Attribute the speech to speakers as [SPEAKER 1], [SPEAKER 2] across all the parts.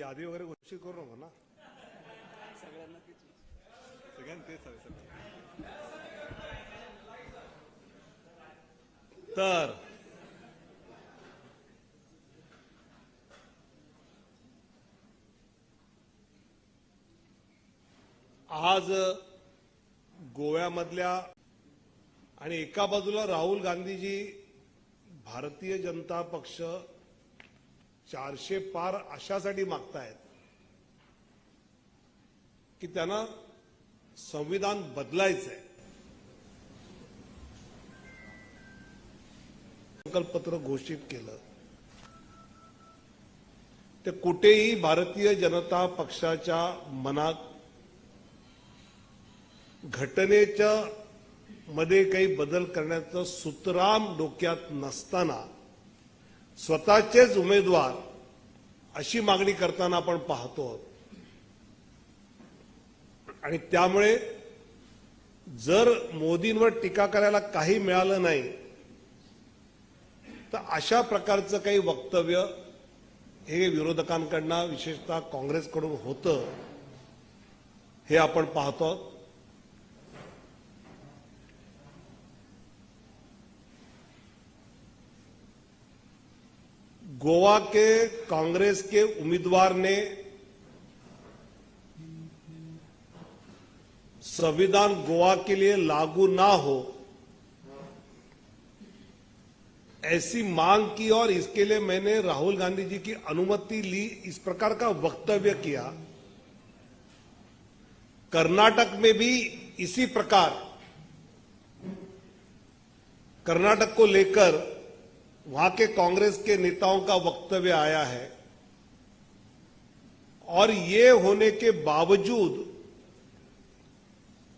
[SPEAKER 1] यादी वगैरे घोषित करू नको ना.
[SPEAKER 2] सगळ्यांना तेच
[SPEAKER 1] सगळ्यांना तेच हवे सगळं. तर आज गोव्यामधल्या आणि एका बाजूला राहुल गांधीजी भारतीय जनता पक्ष चारशे पार अशासाठी मागतायत की त्यांना संविधान बदलायचंय. संकल्पत्र घोषित केलं. ते कुठेही भारतीय जनता पक्षाच्या मनात घटनेच्या मध्ये काही बदल करण्याचं सुतराम डोक्यात नसताना स्वतःचेच उमेदवार अशी मागणी करताना आपण पाहतो आहोत. आणि त्यामुळे जर मोदींवर टीका करायला काही मिळालं नाही तर अशा प्रकारचं काही वक्तव्य हे विरोधकांकडनं विशेषतः काँग्रेसकडून होतं हे आपण पाहतो गोवा के कांग्रेस के उम्मीदवार ने संविधान गोवा के लिए लागू ना हो, ऐसी मांग की और इसके लिए मैंने राहुल गांधी जी की अनुमति ली, इस प्रकार का वक्तव्य किया। कर्नाटक में भी इसी प्रकार, कर्नाटक को लेकर वहाँ के कांग्रेस के नेताओं का वक्तव्य आया है। और ये होने के बावजूद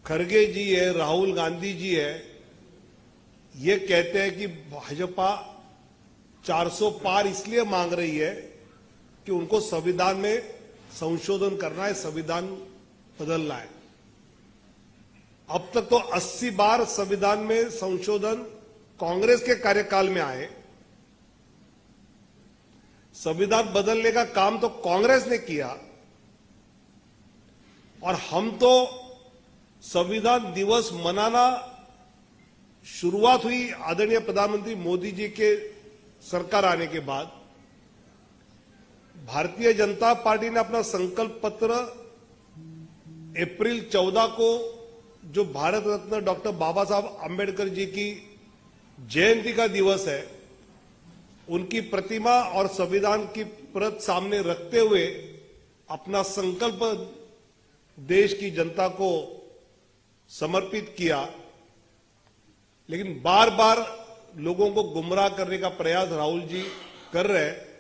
[SPEAKER 1] खरगे जी है, राहुल गांधी जी है, ये कहते हैं कि भाजपा 400 पार इसलिए मांग रही है कि उनको संविधान में संशोधन करना है, संविधान बदलना है। अब तक तो 80 बार संविधान में संशोधन कांग्रेस के कार्यकाल में आए। संविधान बदलने का काम तो कांग्रेस ने किया। और हम तो संविधान दिवस मनाना शुरुआत हुई आदरणीय प्रधानमंत्री मोदी जी के सरकार आने के बाद। भारतीय जनता पार्टी ने अपना संकल्प पत्र अप्रैल 14 को जो भारत रत्न डॉक्टर बाबा साहब आम्बेडकर जी की जयंती का दिवस है उनकी प्रतिमा और संविधान की प्रत सामने रखते हुए अपना संकल्प देश की जनता को समर्पित किया। लेकिन बार बार लोगों को गुमराह करने का प्रयास राहुल जी कर रहे हैं।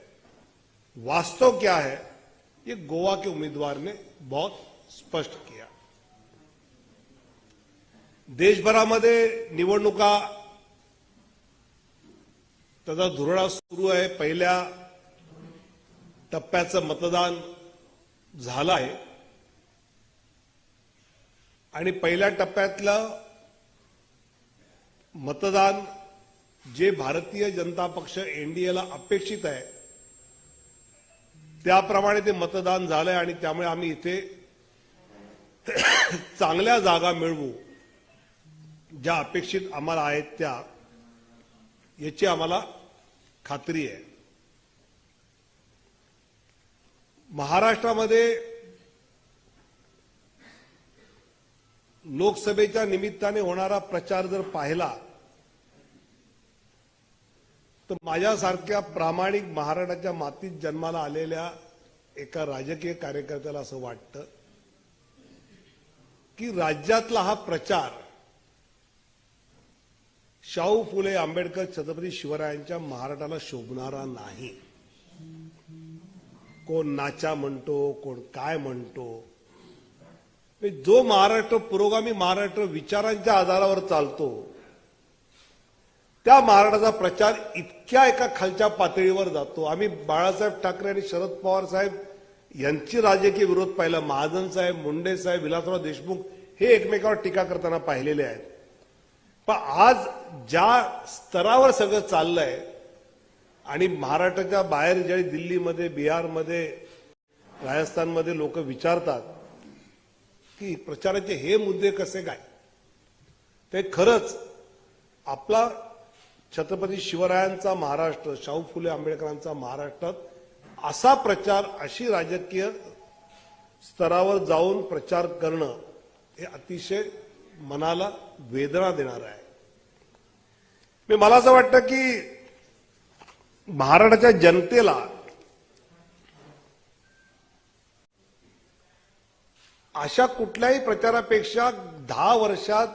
[SPEAKER 1] वास्तव क्या है? ये गोवा के उम्मीदवार ने बहुत स्पष्ट किया। देशभरामध्ये निवडणुका त्याचा धुरळा सुरू आहे. पहिल्या टप्प्याचं मतदान झालं आहे. आणि पहिल्या टप्प्यातलं मतदान जे भारतीय जनता पक्ष एनडीएला अपेक्षित आहे त्याप्रमाणे ते मतदान झालंय आणि त्यामुळे आम्ही इथे चांगल्या जागा मिळवू ज्या अपेक्षित आम्हाला आहेत त्या. याची आम्हाला खात्री आहे. महाराष्ट्रामध्ये लोकसभेच्या निमित्ताने होणारा प्रचार जर पाहिला तर माझ्यासारख्या प्रामाणिक महाराष्ट्राच्या मातीत जन्माला आलेल्या एका राजकीय कार्यकर्त्याला असं वाटतं की राज्यातला हा प्रचार शाहू फुले आंबेडकर छत्रपती शिवरायांच्या महाराष्ट्राला शोभणारा नाही. कोण नाचा म्हणतो कोण काय म्हणतो. जो महाराष्ट्र पुरोगामी महाराष्ट्र विचारांच्या आधारावर चालतो त्या महाराष्ट्राचा प्रचार इतक्या एका खालच्या पातळीवर जातो. आम्ही बाळासाहेब ठाकरे आणि शरद पवार साहेब यांची राजकीय विरोध पाहिला. महाजन साहेब मुंडे साहेब विलासराव देशमुख हे एकमेकावर टीका करताना पाहिलेले आहेत. पण आज ज्या स्तरावर सगळं चाललंय आणि महाराष्ट्राच्या बाहेर ज्या दिल्लीमध्ये बिहारमध्ये राजस्थानमध्ये लोक विचारतात की प्रचाराचे हे मुद्दे कसे काय? ते खरंच आपला छत्रपती शिवरायांचा महाराष्ट्र शाहू फुले आंबेडकरांचा महाराष्ट्रात असा प्रचार अशी राजकीय स्तरावर जाऊन प्रचार करणं हे अतिशय मनाला वेदना देणार आहे. मी मला असं वाटतं की महाराष्ट्राच्या जनतेला अशा कुठल्याही प्रचारापेक्षा दहा वर्षात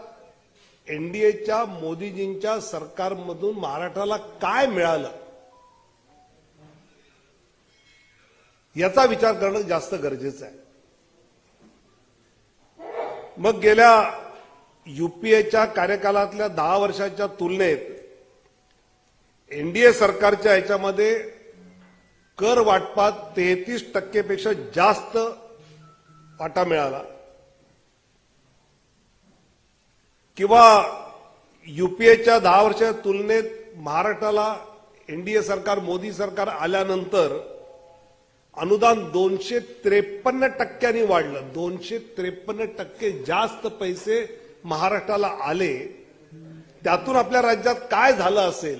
[SPEAKER 1] एनडीएच्या मोदीजींच्या सरकारमधून महाराष्ट्राला काय मिळालं याचा विचार करणं जास्त गरजेचं आहे. मग गेल्या युपीएच्या कार्यकालातल्या दहा वर्षाच्या तुलनेत एनडीए सरकारच्या ह्याच्यामध्ये कर वाटपात तेहतीस टक्केपेक्षा जास्त वाटा मिळाला. किंवा युपीएच्या दहा वर्षाच्या तुलनेत महाराष्ट्राला एनडीए सरकार मोदी सरकार आल्यानंतर अनुदान दोनशे त्रेपन्न टक्क्यांनी वाढलं. दोनशे त्रेपन्न टक्के जास्त पैसे महाराष्ट्राला आले त्यातून आपल्या राज्यात काय झालं असेल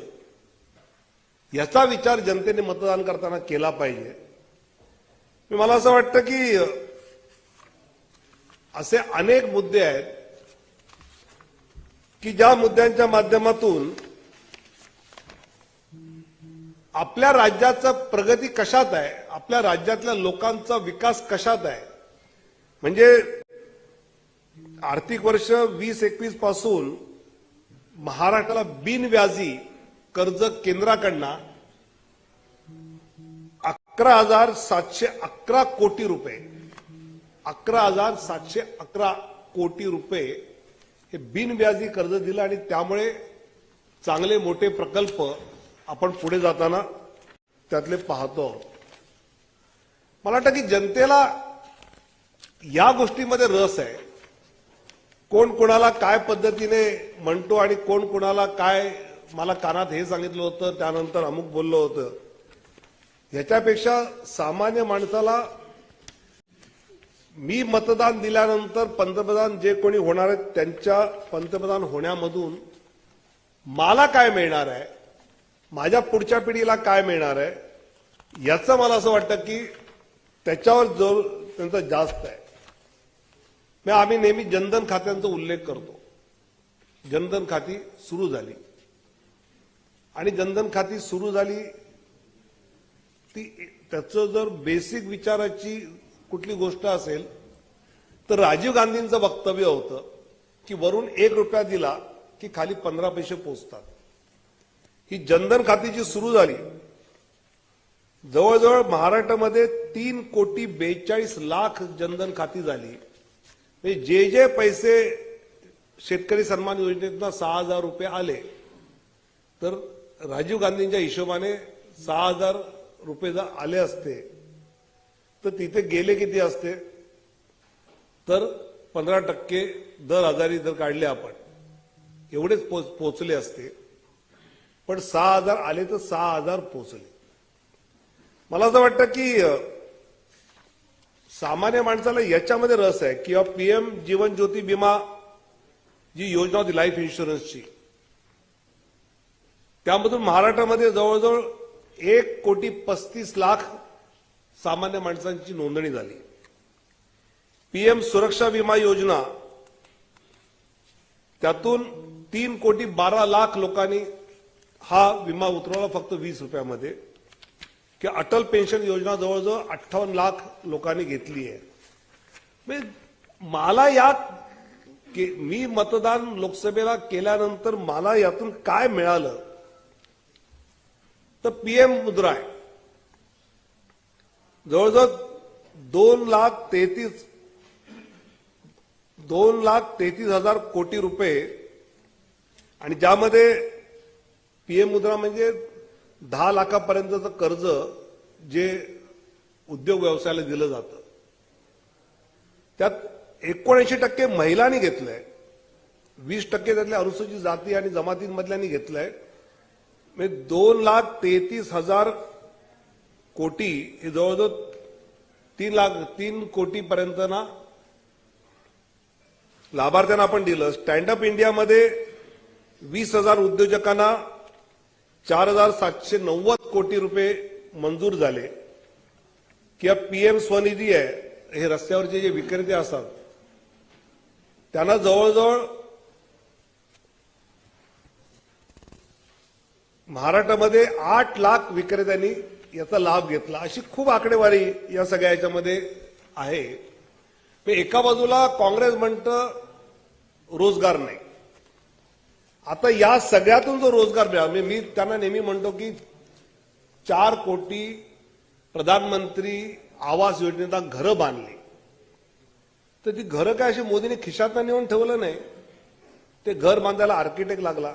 [SPEAKER 1] याचा विचार जनतेने मतदान करताना केला पाहिजे. मला असं वाटतं की असे अनेक मुद्दे आहेत की ज्या मुद्द्यांच्या माध्यमातून आपल्या राज्याचं प्रगती कशात आहे आपल्या राज्यातल्या लोकांचा विकास कशात आहे म्हणजे आर्थिक वर्ष वीस एकवीसपासून महाराष्ट्राला बिनव्याजी कर्ज केंद्राकडनं अकरा हजार सातशे अकरा कोटी रुपये अकरा हजार सातशे अकरा कोटी रुपये हे बिनव्याजी कर्ज दिलं आणि त्यामुळे चांगले मोठे प्रकल्प आपण पुढे जाताना त्यातले पाहतो आहोत. मला वाटतं की जनतेला या गोष्टीमध्ये रस आहे कोण कोणाला काय पद्धतीने म्हणतो आणि कोण कोणाला काय मला कानात हे सांगितलं होतं त्यानंतर अमुक बोललं होतं. ह्याच्यापेक्षा सामान्य माणसाला मी मतदान दिल्यानंतर पंतप्रधान जे कोणी होणार आहेत त्यांच्या पंतप्रधान होण्यामधून मला काय मिळणार आहे माझ्या पुढच्या पिढीला काय मिळणार आहे याचं मला असं वाटतं की त्याच्यावर जोर त्यांचा जास्त आहे. मग आम्ही नेहमी जनधन खात्यांचा उल्लेख करतो. जनधन खाती सुरू झाली. आणि जनधन खाती सुरू झाली ती त्याचं जर बेसिक विचाराची कुठली गोष्ट असेल तर राजीव गांधींचं वक्तव्य होतं की वरून एक रुपया दिला की खाली पंधरा पैसे पोचतात. ही जनधन खातीची सुरू झाली. जवळजवळ महाराष्ट्रामध्ये तीन कोटी बेचाळीस लाख जनधन खाती झाली. जे जे पैसे शेतकरी सन्मान योजनेतनं सहा हजार रुपये आले तर राजीव गांधींच्या हिशोबाने सहा हजार रुपये जर आले असते तर तिथे गेले किती असते? तर पंधरा टक्के दर हजारी जर काढले आपण एवढेच पोच पोचले असते. पण सहा हजार आले तर सहा हजार पोचले. मला असं वाटतं की सामान्य माणसाला याच्यामध्ये रस आहे किंवा पीएम जीवन ज्योती विमा जी योजना होती लाईफ इन्शुरन्सची त्यामधून महाराष्ट्रामध्ये जवळजवळ एक कोटी पस्तीस लाख सामान्य माणसांची नोंदणी झाली. पीएम सुरक्षा विमा योजना त्यातून तीन कोटी बारा लाख लोकांनी हा विमा उतरवला फक्त वीस रुपयामध्ये. की अटल पेन्शन योजना जवळजवळ अठ्ठावन्न लाख लोकांनी घेतली आहे. म्हणजे मला या मी मतदान लोकसभेला केल्यानंतर मला यातून काय मिळालं? तर पीएम मुद्रा आहे. जवळजवळ दोन लाख तेहतीस दोन लाख तेहतीस हजार कोटी रुपये आणि ज्यामध्ये पीएम मुद्रा म्हणजे दहा लाखापर्यंतचं कर्ज जे उद्योग व्यवसायाला दिलं जातं. त्यात एकोणऐंशी टक्के महिलांनी घेतलंय. वीस टक्के त्यातल्या अनुसूचित जाती आणि जमातींमधल्यांनी घेतलंय. म्हणजे दोन लाख तेहतीस हजार कोटी हे जवळजवळ तीन लाख तीन कोटीपर्यंत ना लाभार्थ्यांना आपण दिलं. स्टँडअप इंडियामध्ये वीस हजार उद्योजकांना चार हजार सातशे नव्वद कोटी रुपये मंजूर झाले. किंवा पीएम स्वनिधी आहे हे रस्त्यावरचे जे विक्रेते असतात त्यांना जवळजवळ महाराष्ट्रामध्ये आठ लाख विक्रेत्यांनी याचा लाभ घेतला. अशी खूप आकडेवारी या सगळ्या याच्यामध्ये आहे. एका बाजूला काँग्रेस म्हणतं रोजगार नाही. आता या सगळ्यातून जो रोजगार मिळाला म्हणजे मी त्यांना नेहमी म्हणतो की चार कोटी प्रधानमंत्री आवास योजनेचा घरं बांधली. तर ती घरं काय अशी मोदीने खिशात नेऊन ठेवलं नाही. ते घर बांधायला आर्किटेक्ट लागला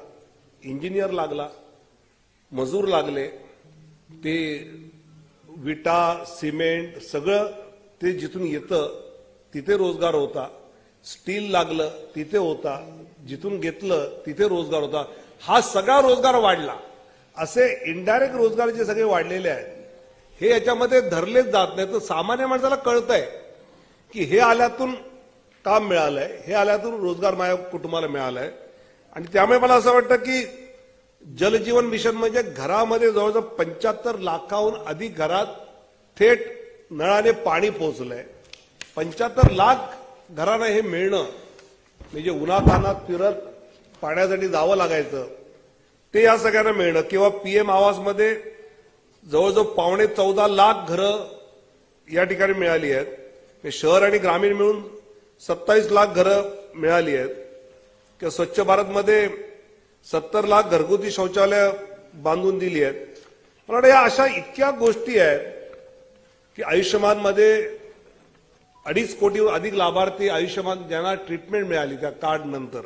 [SPEAKER 1] इंजिनियर लागला मजूर लागले. ते विटा सिमेंट सगळं ते जिथून येतं तिथे रोजगार होता. स्टील लागलं तिथे होता. जिथून घेतलं तिथे रोजगार होता. हा सगळा रोजगार वाढला. असे इनडायरेक्ट रोजगार जे सगळे वाढलेले आहेत हे याच्यामध्ये धरलेच जात नाही तर सामान्य माणसाला कळतंय की हे आल्यातून काम मिळालंय हे आल्यातून रोजगार माझ्या कुटुंबाला मिळालाय. आणि त्यामुळे मला असं वाटतं की जलजीवन मिशन म्हणजे घरामध्ये जवळजवळ पंच्याहत्तर लाखाहून अधिक घरात थेट नळाने पाणी पोहोचलंय. पंच्याहत्तर लाख घरांना हे मिळणं म्हणजे उन्हातानात फिरत पाण्यासाठी जावं लागायचं ते या सगळ्यांना मिळणं. किंवा पीएम आवासमध्ये जवळजवळ पावणे चौदा लाख घरं या ठिकाणी मिळाली आहेत. शहर आणि ग्रामीण मिळून सत्तावीस लाख घरं मिळाली आहेत. किंवा स्वच्छ भारतमध्ये सत्तर लाख घरगुती शौचालय बांधून दिली आहेत. मला वाटतं या अशा इतक्या गोष्टी आहेत की आयुष्यमानमध्ये अडीच कोटी अधिक लाभार्थी आयुष्यमान ज्यांना ट्रीटमेंट मिळाली त्या कार्ड नंतर.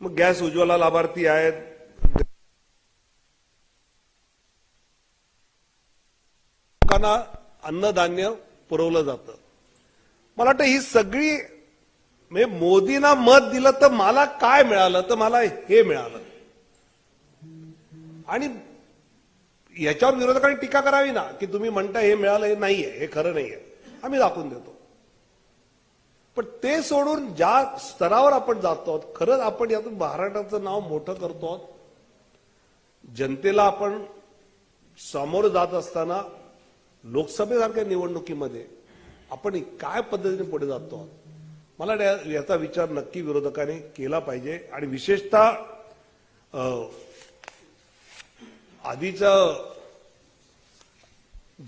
[SPEAKER 1] मग गॅस उज्ज्वला लाभार्थी आहेत. लोकांना अन्नधान्य पुरवलं जातं. मला वाटतं ही सगळी म्हणजे मोदींना मत दिलं तर मला काय मिळालं? तर मला हे मिळालं. आणि याच्यावर विरोधकांनी टीका करावी ना की तुम्ही म्हणता हे मिळालं हे नाहीये हे खरं नाहीये. आम्ही दाखवून देतो. पण ते सोडून ज्या स्तरावर आपण जातो आहोत खरंच आपण यातून महाराष्ट्राचं नाव मोठं करतो. आहोत जनतेला आपण समोर जात असताना लोकसभेसारख्या निवडणुकीमध्ये आपण काय पद्धतीने पुढे जातो? आहोत मला याचा विचार नक्की विरोधकांनी केला पाहिजे. आणि विशेषतः अ, आधीचं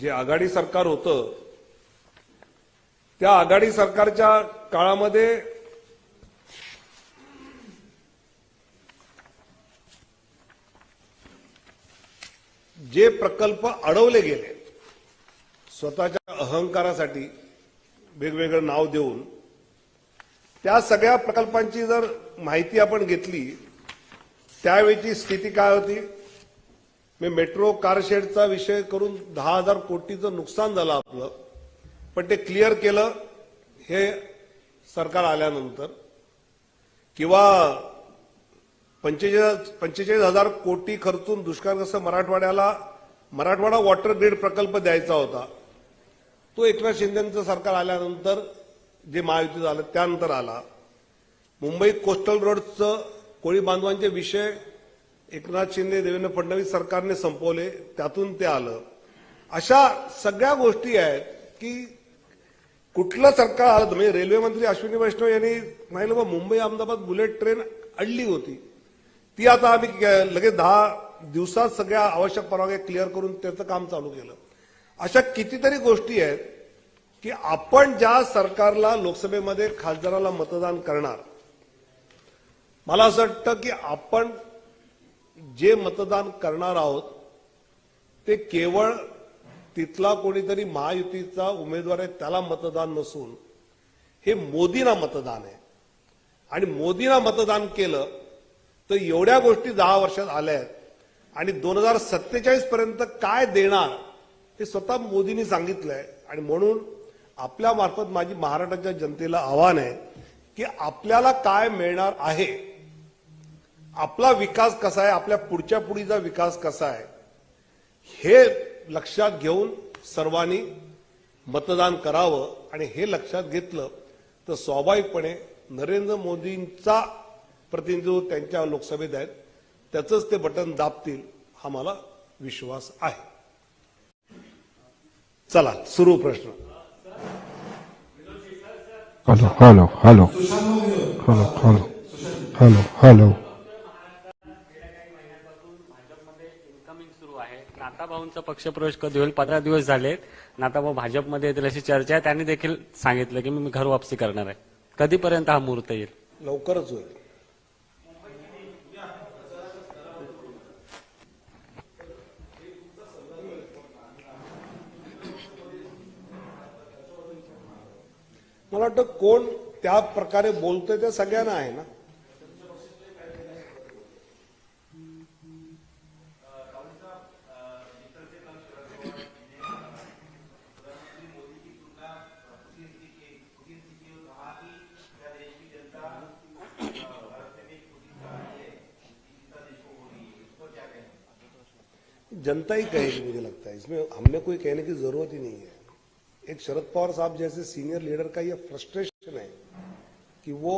[SPEAKER 1] जे आघाडी सरकार होतं त्या आघाडी सरकारच्या काळामध्ये जे प्रकल्प अडवले गेले स्वतःच्या अहंकारासाठी वेगवेगळं नाव देऊन त्या सगळ्या प्रकल्पांची जर माहिती आपण घेतली त्यावेळीची स्थिती काय होती? मी मेट्रो कारशेडचा विषय करून दहा हजार कोटीचं नुकसान झालं आपलं. पण ते क्लिअर केलं हे सरकार आल्यानंतर. किंवा पंचेचाळीस पंचेचाळीस हजार कोटी खर्चून दुष्काळग्रस्त मराठवाड्याला मराठवाडा वॉटर ग्रीड प्रकल्प द्यायचा होता. तो एकनाथ शिंदेचं सरकार आल्यानंतर जे महायुती झालं त्यानंतर आला. मुंबईत कोस्टल रोडचं कोळी बांधवांचे विषय एकनाथ शिंदे देवेंद्र फडणवीस सरकारने संपवले त्यातून ते आलं. अशा सगळ्या गोष्टी आहेत की कुठलं सरकार आलं म्हणजे रेल्वे मंत्री अश्विनी वैष्णव यांनी सांगितलं बा मुंबई अहमदाबाद बुलेट ट्रेन अडली होती. ती आता आम्ही लगेच दहा दिवसात सगळ्या आवश्यक परवानग्या क्लिअर करून त्याचं काम चालू केलं. अशा कितीतरी गोष्टी आहेत की आपण ज्या सरकारला लोकसभेमध्ये खासदाराला मतदान करणार मला असं वाटतं की आपण जे मतदान करणार आहोत ते केवळ तिथला कोणीतरी महायुतीचा उमेदवार आहे त्याला मतदान नसून. हे मोदींना मतदान आहे. आणि मोदींना मतदान केलं तर एवढ्या गोष्टी दहा वर्षात आल्या आहेत. आणि दोन हजार सत्तेचाळीस पर्यंत काय देणार हे स्वतः मोदींनी सांगितलंय. आणि म्हणून आपल्या मार्फत माझी महाराष्ट्राच्या जनतेला आव्हान आहे की आपल्याला काय मिळणार आहे आपला विकास कसा आहे आपल्या पुढच्या पुढीचा विकास कसा आहे हे लक्षात घेऊन सर्वांनी मतदान करावं आणि हे लक्षात घेतलं तर स्वाभाविकपणे नरेंद्र मोदींचा प्रतिनिधित्व त्यांच्या लोकसभेत आहेत. त्याचंच ते बटन दाबतील हा मला विश्वास आहे. चला सुरू प्रश्न.
[SPEAKER 3] Hello hello hello. Hello hello hello. Hello
[SPEAKER 2] incoming सुरू आहे नाताभाऊंचा पक्षप्रवेश कधी होईल? पंधरा दिवस झालेत. नाताभाऊ भाजपमध्ये येतील अशी चर्चा आहे. त्यांनी देखील सांगितलं की मी घर वापसी करणार आहे. कधीपर्यंत हा मुहूर्त येईल?
[SPEAKER 1] लवकरच होईल. मला वाटतं कोण त्या प्रकारे बोलतोय ते सगळ्यांना आहे ना? जनता ही कहेगी, मुझे लगता है। इसमें हमने कोई कहने की ज़रूरत ही नहीं है। एक शरद पवार साहब जैसे सीनियर लीडर का यह फ्रस्ट्रेशन है कि वो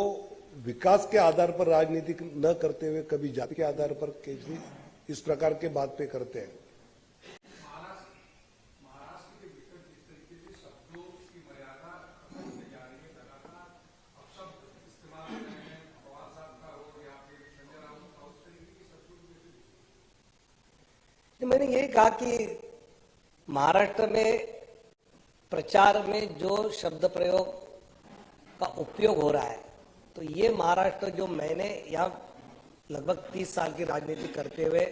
[SPEAKER 1] विकास के आधार पर राजनीति न करते हुए कभी जाति के आधार पर इस प्रकार के बात पे करते हैं।
[SPEAKER 4] मैंने ये कहा कि महाराष्ट्र में प्रचार में जो शब्द प्रयोग का उपयोग हो रहा है तो ये महाराष्ट्र जो मैंने यहाँ लगभग तीस साल की राजनीति करते हुए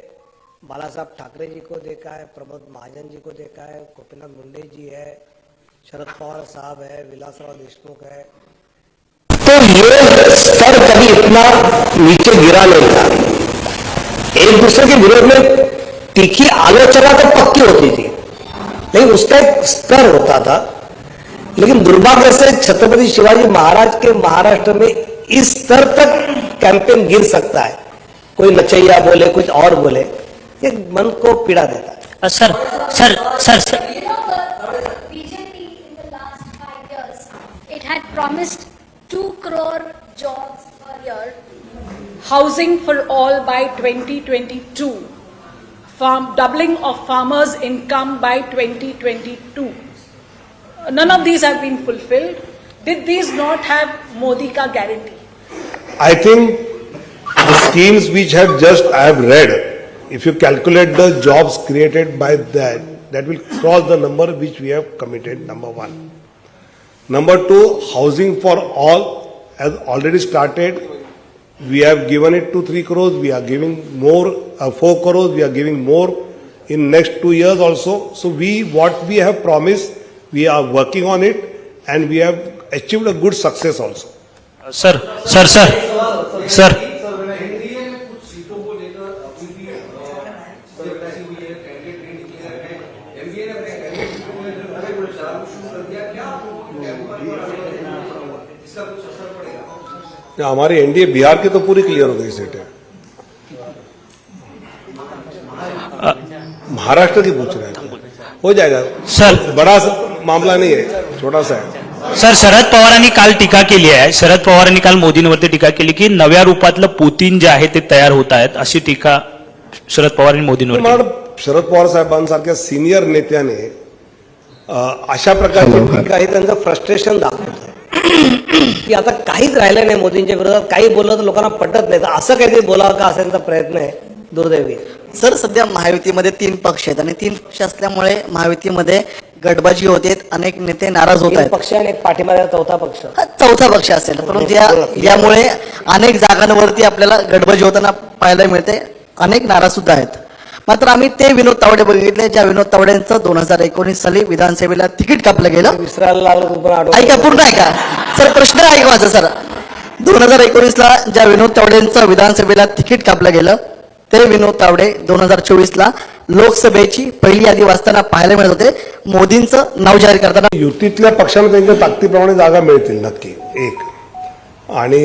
[SPEAKER 4] बाला साहब ठाकरे जी को देखा है, प्रमोद महाजन जी को देखा है, गोपीनाथ मुंडे जी है, शरद पवार साहब है, विलासराव देशमुख है। तो ये स्तर कभी इतना नीचे गिरा नहीं था। एक दूसरे के विरोध में तीखी आलोचना तो पक्की होती थी। लेकिन उसका एक स्तर होता था। लेकिन दुर्भाग्य से छत्रपति शिवाजी महाराज के महाराष्ट्र में इस स्तर तक कैंपेन गिर सकता है। कोई नचैया बोले कुछ और बोले ये मन को पीड़ा देता है।
[SPEAKER 5] Sir sir sir sir.
[SPEAKER 6] Had promised two crore jobs per year.
[SPEAKER 7] housing for all by 2022, farm, doubling of farmers' income by 2022. None of these have been fulfilled. Did these not have Modi ka guarantee?
[SPEAKER 1] I think the schemes which have just I have read, if you calculate the jobs created by that, that will cross the number which we have committed, number one. Number two, housing for all has already started. We have given it to 3 crores, we are giving more, uh, 4 crores, we are giving more in next 2 years also. So we, what we have promised, we are working on it and we have achieved a good success also.
[SPEAKER 5] Uh, sir, sir, sir, sir. Sir
[SPEAKER 1] हमारी NDA Bihar की तो पूरी clear हो गई सीटें महाराष्ट्र की पूछ रहे हैं। हो जाएगा।
[SPEAKER 5] सर।
[SPEAKER 1] बड़ा मामला नहीं है छोटा सा है।
[SPEAKER 5] सर शरद पवारांनी काल टीका केली आहे. शरद पवारांनी काल मोदींवरती टीका केली की नव्या रूपातलं पुतीन जे आहे ते तयार होत आहेत अशी टीका शरद पवारांनी मोदींवर
[SPEAKER 1] मला वाटतं शरद पवार साहेबांसारख्या सिनियर नेत्याने अं, अशा प्रकारची टीका
[SPEAKER 4] त्यांचं फ्रस्ट्रेशन दाखवतं. की आता काहीच राहिलं नाही मोदींच्या विरोधात काही बोललं तर लोकांना पटत नाही. तर असं काहीतरी बोलावं का असा त्यांचा प्रयत्न आहे? दुर्दैवी.
[SPEAKER 8] सर सध्या महायुतीमध्ये तीन पक्ष आहेत आणि तीन पक्ष असल्यामुळे महायुतीमध्ये गटबाजी होते अनेक नेते नाराज होत आहेत.
[SPEAKER 4] पक्ष आणि एक पाठीमागे चौथा पक्ष.
[SPEAKER 8] हा चौथा पक्ष असेल. परंतु या यामुळे अनेक जागांवरती आपल्याला गटबाजी होताना पाहायला मिळते. अनेक नाराज सुद्धा आहेत. मात्र आम्ही ते विनोद तावडे बघितले ज्या विनोद तावडेंचं दोन हजार एकोणीस साली विधानसभेला तिकीट कापलं गेलं. ऐका पूर्ण ऐका. सर प्रश्न ऐका माझा सर? दोन हजार एकोणीस ला ज्या विनोद तावडेंचं विधानसभेला तिकीट कापलं गेलं ते विनोद तावडे दोन हजार चोवीस ला लोकसभेची पहिली यादी वाचताना पाहायला मिळत होते. मोदींचं नाव जाहीर करताना
[SPEAKER 1] युतीतल्या पक्षांना त्यांच्या ताकदीप्रमाणे जागा मिळतील नक्की. एक. आणि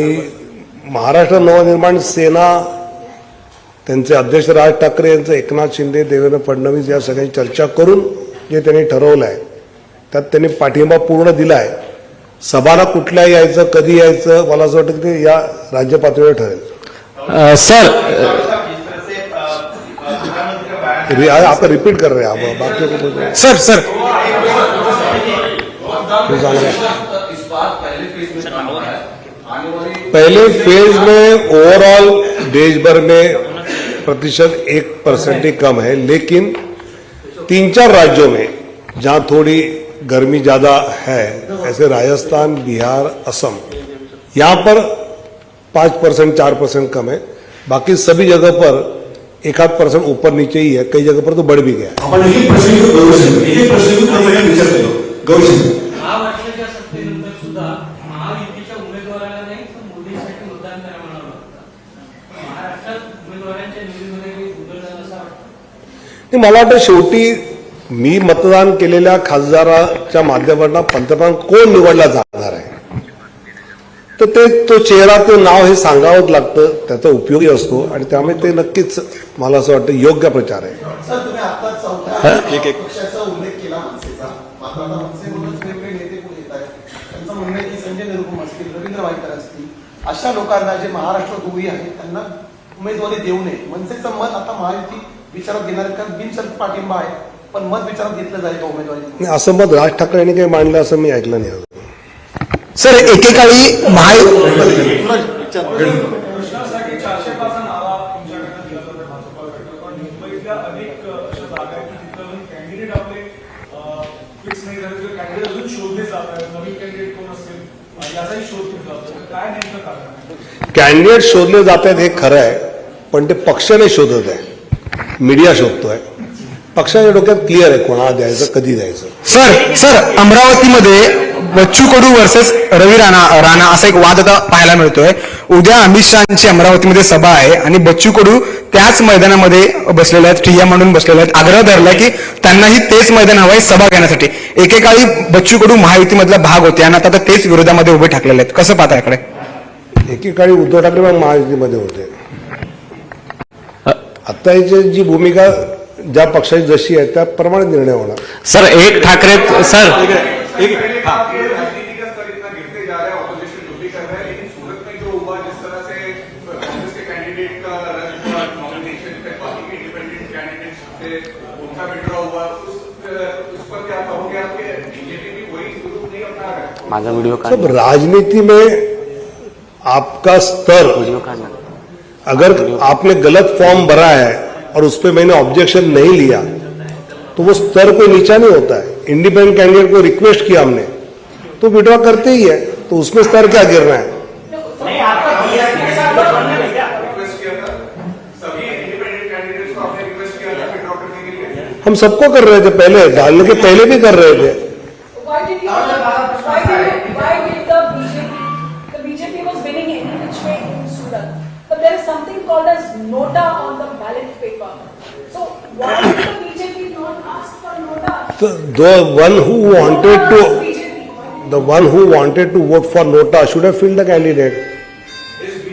[SPEAKER 1] महाराष्ट्र नवनिर्माण सेना त्यांचे अध्यक्ष राज ठाकरे यांचं एकनाथ शिंदे देवेंद्र फडणवीस या सगळ्यांची चर्चा करून जे त्यांनी ठरवलं आहे त्यात त्यांनी पाठिंबा पूर्ण दिलाय सभाला कुठल्या यायचं कधी यायचं मला असं वाटतं की या राज्य पातळीवर ठरेल
[SPEAKER 5] सर
[SPEAKER 1] आप रिपीट कर रहे हैं आप बाकी को बोल रहे।
[SPEAKER 5] Sir sir.
[SPEAKER 1] पहले फेज में ओवरऑल देश भर में प्रतिशत एक परसेंट ही कम है, लेकिन तीन चार राज्यों में, जहाँ थोड़ी गर्मी ज़्यादा है, ऐसे राजस्थान, बिहार, असम, यहाँ पर पाँच परसेंट चार परसेंट कम है। बाकी सभी जगह पर एक आध परसेंट ऊपर नीचे ही है, कई जगह पर तो बढ़ भी गया मला वाटतं शेवटी मी मतदान केलेल्या खासदाराच्या माध्यमातून पंतप्रधान कोण निवडला जाणार आहे? तर ते तो चेहरा ते नाव हे सांगावंच लागतं त्याचा उपयोगी असतो आणि त्यामुळे ते नक्कीच मला असं वाटतं योग्य प्रचार आहे.
[SPEAKER 9] अशा लोकांना जे महाराष्ट्रात उभी आहेत त्यांना उमेदवारी देऊ नये. मनसेचं मत आता महायुती विचारात घेणार आहे, कारण बिनशर्त पाठिंबा आहे. पण मत विचारात घेतलं जाईल का उमेदवारी?
[SPEAKER 1] आणि असं मत राज ठाकरे यांनी काही मांडलं असं मी ऐकलं नाही.
[SPEAKER 8] सर एकेकाळी महायु
[SPEAKER 10] कॅन्डिडेट शोधले जात आहेत
[SPEAKER 1] हे खरं आहे. पण ते पक्ष नाही शोधत आहे. मीडिया शोधतोय. पक्षाच्या डोक्यात क्लिअर आहे कोणाला द्यायचं कधी द्यायचं.
[SPEAKER 5] सर सर अमरावतीमध्ये बच्चू कडू वर्सेस रवी राणा राणा असा एक वाद आता पाहायला मिळतोय. उद्या अमित शहाची अमरावतीमध्ये सभा आहे आणि बच्चू कडू त्याच मैदानामध्ये बसलेले आहेत ठिय्या मांडून बसलेले आहेत. आग्रह धरलाय की त्यांनाही तेच मैदान हवंय सभा घेण्यासाठी. एकेकाळी बच्चू कडू महायुतीमधला भाग होते आणि आता तेच विरोधामध्ये उभे ठाकलेले आहेत. कसं पाहता याकडे?
[SPEAKER 1] एकेकाळी उद्धव ठाकरे महायुतीमध्ये होते. आता याची जी भूमिका ज्या पक्षाची जशी आहे त्याप्रमाणे निर्णय होणार.
[SPEAKER 5] सर एक ठाकरे सर.
[SPEAKER 10] राजनीति का स्तर इतना गिरते जा रहा है. ऑपोजिशन जो भी कर रहा है लेकिन सूरत में जो हुआ जिस तरह से कांग्रेस के कैंडिडेट का रद्द हुआ नॉमिनेशन पे बाकी के इंडिपेंडेंट कैंडिडेट थे उनका विड्रॉ हुआ उस उस पर क्या कहोगे आप कि बीजेपी भी वही ग्रुप नहीं अपना रहा है
[SPEAKER 2] माझा व्हिडिओ
[SPEAKER 1] सब राजनीति में आपका स्तर अगर आपने गलत फॉर्म भरा है और उस पर मैंने ऑब्जेक्शन नहीं लिया तो वो स्तर कोई नीचा नहीं होता है। इंडिपेंडेंट कैंडिडेट को रिक्वेस्ट किया हमने तो विड्रॉ करते ही है तो उसमें स्तर क्या गिर रहा है?
[SPEAKER 10] रिक्वेस्ट किया? था। सभी इंडिपेंडेंट कैंडिडेट्स को आपने रिक्वेस्ट किया था विड्रॉ करने के लिए।
[SPEAKER 1] हम सबको कर रहे थे पहले डालने के पहले भी कर रहे थे।
[SPEAKER 7] Called as nota on the ballot paper. So why did the BJP not ask for nota?
[SPEAKER 1] So the one who wanted to
[SPEAKER 7] why did
[SPEAKER 1] the one who wanted to vote for Nota should have filled the candidate.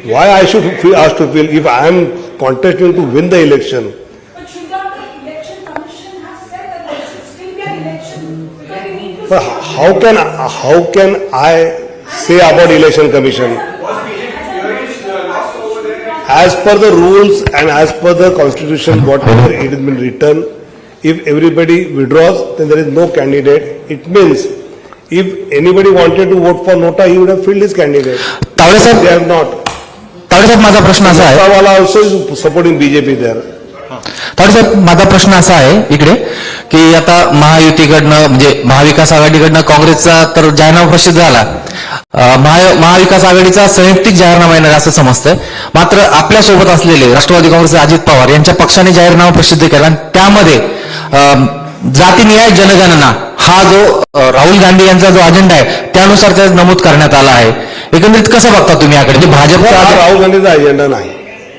[SPEAKER 1] Why I should feel asked to fill if I am contesting to win the election?
[SPEAKER 7] But should not the election commission have said that there should still be an election? Because we need to.
[SPEAKER 1] But how can how can I say about election commission? As per the rules and as per the constitution, whatever it has been written, if everybody withdraws, then there is no candidate. It means if anybody wanted to vote for Nota, he would have filled his candidate. They have not.
[SPEAKER 5] Tawde साहेब माझा प्रश्न असा आहे
[SPEAKER 1] Notawala also is supporting BJP there.
[SPEAKER 5] साहेब माझा प्रश्न असा आहे इकडे की आता महायुतीकडनं म्हणजे महाविकास आघाडीकडनं काँग्रेसचा तर जाहीरनामा प्रसिद्ध झाला. महा- महाविकास आघाडीचा संयुक्तिक जाहीरनामा येणार असं समजतंय. मात्र आपल्यासोबत असलेले राष्ट्रवादी काँग्रेसचे अजित पवार यांच्या पक्षाने जाहीरनामा प्रसिद्ध केला आणि त्यामध्ये जातीनिहाय जनगणना हा जो राहुल गांधी यांचा जो अजेंडा आहे त्यानुसार त्यात नमूद करण्यात आला आहे. एकंदरीत कसं बघता तुम्ही याकडे? म्हणजे भाजपचा
[SPEAKER 1] राहुल गांधीचा अजेंडा नाही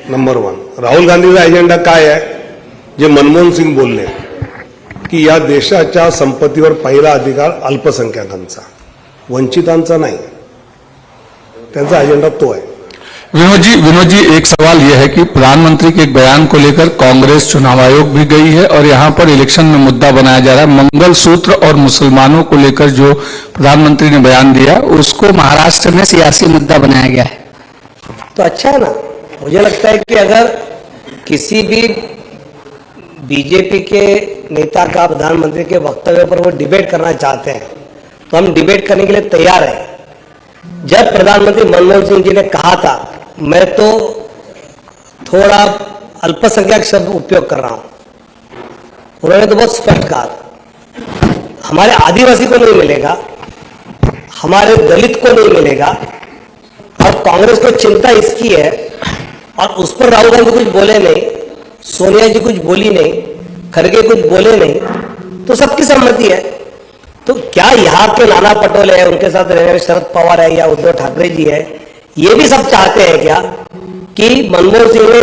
[SPEAKER 1] नंबर वन राहुल गांधीचा अजेंडा काय आहे? जे मनमोहन सिंग बोलले की या देशाच्या संपत्तीवर पहिला अधिकार अल्पसंख्याकांचा वंचितांचा नाही. त्यांचा अजेंडा तो आहे.
[SPEAKER 3] विनोद जी विनोद जी एक सवाल यह है कि प्रधानमंत्री के एक बयान को लेकर कांग्रेस चुनाव आयोग भी गई है और यहाँ पर इलेक्शन में मुद्दा बनाया जा रहा है। मंगल सूत्र और मुसलमानों को लेकर जो प्रधानमंत्री ने बयान दिया उसको
[SPEAKER 8] महाराष्ट्र में सियासी मुद्दा बनाया गया है।
[SPEAKER 4] तो अच्छा है ना। मुझे लगता है कि अगर किसी भी बीजेपी के नेता का, प्रधानमंत्री के वक्तव्य पर वो डिबेट करना चाहते हैं। तो हम डिबेट करने के लिए तैयार हैं। जब प्रधानमंत्री मनमोहन सिंह जी ने कहा था, मैं तो थोड़ा अल्पसंख्यक शब्द उपयोग कर रहा हूँ। उन्होंने तो बहुत स्पष्ट कहा हमारे आदिवासी को नहीं मिलेगा, हमारे दलित को नहीं मिलेगा, और कांग्रेस को चिंता इसकी है, और उस पर राहुल गांधी कुछ बोले नहीं सोनिया जी कुछ बोली नहीं खरगे कुछ बोले नहीं तो सबकी सहमति है। तो क्या यहाँ के नाना पटोले हैं, उनके साथ रहने शरद पवार है या उद्धव ठाकरे जी है, ये भी सब चाहते हैं क्या कि मनमोहन सिंह ने